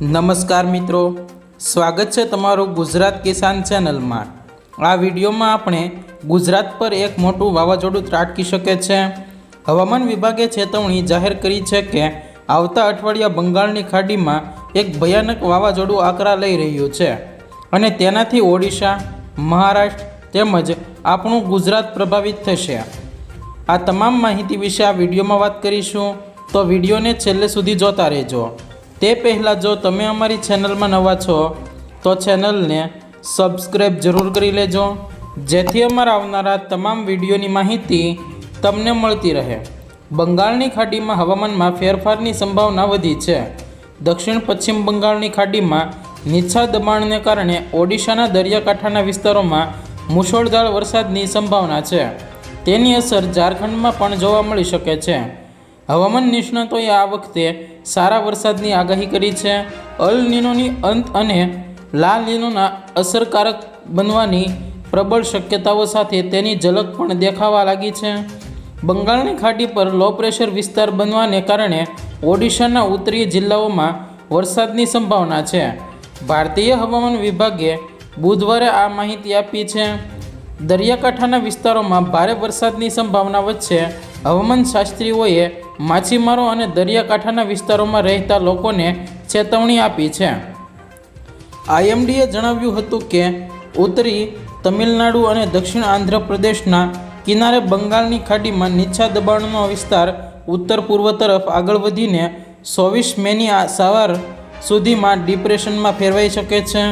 નમસ્કાર મિત્રો. સ્વાગત છે તમારું ગુજરાત કિસાન ચેનલમાં. આ વિડીયોમાં આપણે ગુજરાત પર એક મોટું વાવાઝોડું ત્રાટકી શકે છે. હવામાન વિભાગે ચેતવણી જાહેર કરી છે કે આવતા અઠવાડિયા બંગાળની ખાડીમાં એક ભયાનક વાવાઝોડું આકરા લઈ રહ્યું છે. અને તેનાથી ઓડિશા, મહારાષ્ટ્ર તેમજ આપણું ગુજરાત પ્રભાવિત થશે. આ તમામ માહિતી વિશે આ વિડીયોમાં વાત કરીશું. તો વિડીયોને છેલ્લે સુધી જોતા રહેજો. તે પહેલાં જો તમે અમારી ચેનલમાં નવા છો, તો ચેનલને સબસ્ક્રાઈબ જરૂર કરી લેજો, જેથી અમારા આવનારા તમામ વિડીયોની માહિતી તમને મળતી રહે. બંગાળની ખાડીમાં હવામાનમાં ફેરફારની સંભાવના વધી છે. દક્ષિણ પશ્ચિમ બંગાળની ખાડીમાં નીચા દબાણને કારણે ઓડિશાના દરિયાકાંઠાના વિસ્તારોમાં મુશળધાર વરસાદની સંભાવના છે. તેની અસર ઝારખંડમાં પણ જોવા મળી શકે છે. હવામાન નિષ્ણાતોએ આ વખતે સારા વરસાદની આગાહી કરી છે. અલ નીનોની અંત અને લા લીનોના અસરકારક બનવાની પ્રબળ શક્યતાઓ સાથે તેની ઝલક પણ દેખાવા લાગી છે. બંગાળની ખાડી પર લો પ્રેશર વિસ્તાર બનવાને કારણે ઓડિશાના ઉત્તરીય જિલ્લાઓમાં વરસાદની સંભાવના છે. ભારતીય હવામાન વિભાગે બુધવારે આ માહિતી આપી છે. દરિયાકાંઠાના વિસ્તારોમાં ભારે વરસાદની સંભાવના વચ્ચે હવામાન શાસ્ત્રીઓએ માછીમારો અને દરિયાકાંઠાના વિસ્તારોમાં રહેતા લોકોને ચેતવણી આપી છે. આઈએમડીએ જણાવ્યું હતું કે, ઉત્તરી તમિલનાડુ અને દક્ષિણ આંધ્રપ્રદેશના કિનારે બંગાળની ખાડીમાં નીચા દબાણનો વિસ્તાર ઉત્તર પૂર્વ તરફ આગળ વધીને ચોવીસ મેની સવાર સુધીમાં ડિપ્રેશનમાં ફેરવાઈ શકે છે.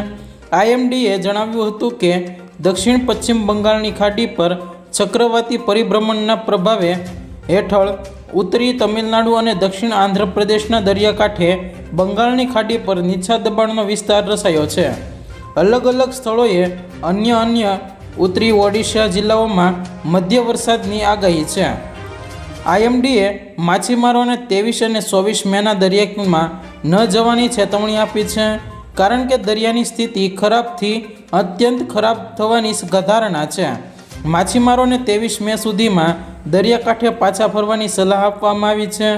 આઈએમડીએ જણાવ્યું હતું કે, દક્ષિણ પશ્ચિમ બંગાળની ખાડી પર ચક્રવાતી પરિભ્રમણના પ્રભાવે હેઠળ ઉત્તરી તમિલનાડુ અને દક્ષિણ આંધ્રપ્રદેશના દરિયાકાંઠે બંગાળની ખાડી પર નીચા દબાણનો વિસ્તાર રચાયો છે. અલગ અલગ સ્થળોએ અન્ય અન્ય ઉત્તરી ઓડિશા જિલ્લાઓમાં મધ્ય વરસાદની આગાહી છે. આઈએમડીએ માછીમારોને ત્રેવીસ અને ચોવીસ મેના દરિયામાં ન જવાની ચેતવણી આપી છે, કારણ કે દરિયાની સ્થિતિ ખરાબથી અત્યંત ખરાબ થવાની ધારણા છે. માછીમારોને ત્રેવીસ મે સુધીમાં દરિયાકાંઠે પાછા ફરવાની સલાહ આપવામાં આવી છે.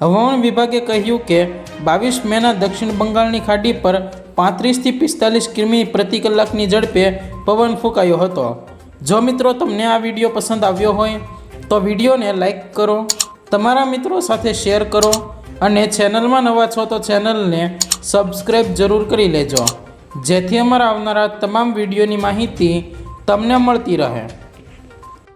હવામાન વિભાગે કહ્યું કે બાવીસ મેના દક્ષિણ બંગાળની ખાડી પર પાંત્રીસથી પિસ્તાલીસ કિમી પ્રતિ કલાકની ઝડપે પવન ફૂંકાયો હતો. જો મિત્રો તમને આ વીડિયો પસંદ આવ્યો હોય, તો વિડીયોને લાઈક કરો, તમારા મિત્રો સાથે શેર કરો અને ચેનલમાં નવા છો તો ચેનલને સબસ્ક્રાઈબ જરૂર કરી લેજો. જેથી અમારા આવનારા તમામ વિડીયોની માહિતી તમને મળતી રહે.